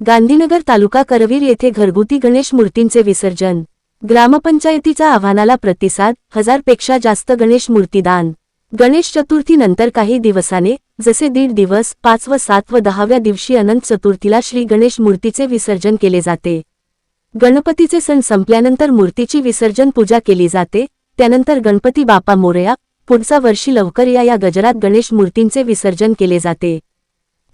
गांधीनगर तालुका करवीर येथे घरगुती गणेश मूर्तींचे विसर्जन. ग्रामपंचायतीचा आव्हानाला प्रतिसाद हजारपेक्षा जास्त गणेश मूर्तीदान. गणेश चतुर्थीनंतर काही दिवसाने जसे दीड दिवस पाच व सात व दहाव्या दिवशी अनंत चतुर्थीला श्री गणेश मूर्तीचे विसर्जन केले जाते. गणपतीचे सण संपल्यानंतर मूर्तीची विसर्जन पूजा केली जाते त्यानंतर गणपती बापा मोरया पुढचा वर्षी लवकर या या गजरात गणेश मूर्तींचे विसर्जन केले जाते.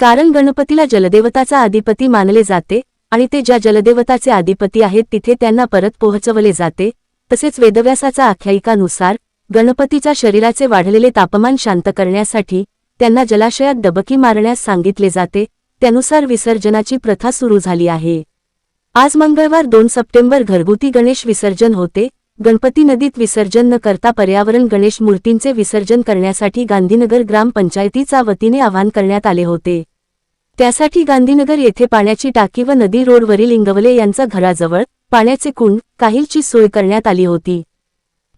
कारण गणपतीला जलदेवताचा अधिपती मानले जाते आणि ते ज्या जलदेवताचे अधिपती आहेत तिथे त्यांना परत पोहोचवले जाते तसेच वेदव्यासाचा आख्यायिकानुसार गणपतीच्या शरीराचे वाढलेले तापमान शांत करण्यासाठी त्यांना जलाशयात डबकी मारण्यास सांगितले जाते त्यानुसार विसर्जनाची प्रथा सुरू झाली आहे. आज मंगळवार दोन सप्टेंबर घरगुती गणेश विसर्जन होते गणपती नदीत विसर्जन न करता पर्यावरण गणेश मूर्तींचे विसर्जन करण्यासाठी गांधीनगर ग्रामपंचायतीचा वतीने आवाहन करण्यात आले होते. त्यासाठी गांधीनगर येथे पाण्याची टाकी व नदी रोडवरील इंगवले यांचा घराजवळ पाण्याचे कुंड काहीलची सोय करण्यात आली होती.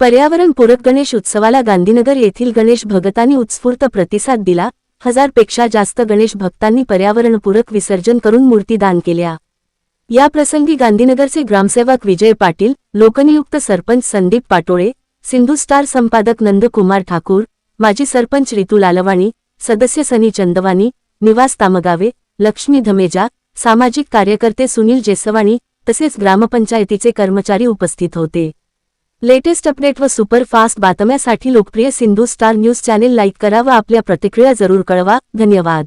पर्यावरणपूरक गणेश उत्सवाला गांधीनगर येथील गणेश भगतांनी उत्स्फूर्त प्रतिसाद दिला. हजारपेक्षा जास्त गणेश भक्तांनी पर्यावरणपूरक विसर्जन करून मूर्ती दान केल्या. या प्रसंगी गांधीनगरचे ग्रामसेवक विजय पाटील लोकनियुक्त सरपंच संदीप पाटोळे सिंधू स्टार संपादक नंदकुमार ठाकूर माजी सरपंच रितू लालवाणी सदस्य सनी चंदवानी निवास तामगावे लक्ष्मी धमेजा सामाजिक कार्यकर्ते सुनील जेसवाणी तसेच ग्रामपंचायतीचे कर्मचारी उपस्थित होते. लेटेस्ट अपडेट व सुपरफास्ट बातम्यासाठी लोकप्रिय Sindhu star news channel like करा व आपल्या प्रतिक्रिया जरूर कळवा. धन्यवाद.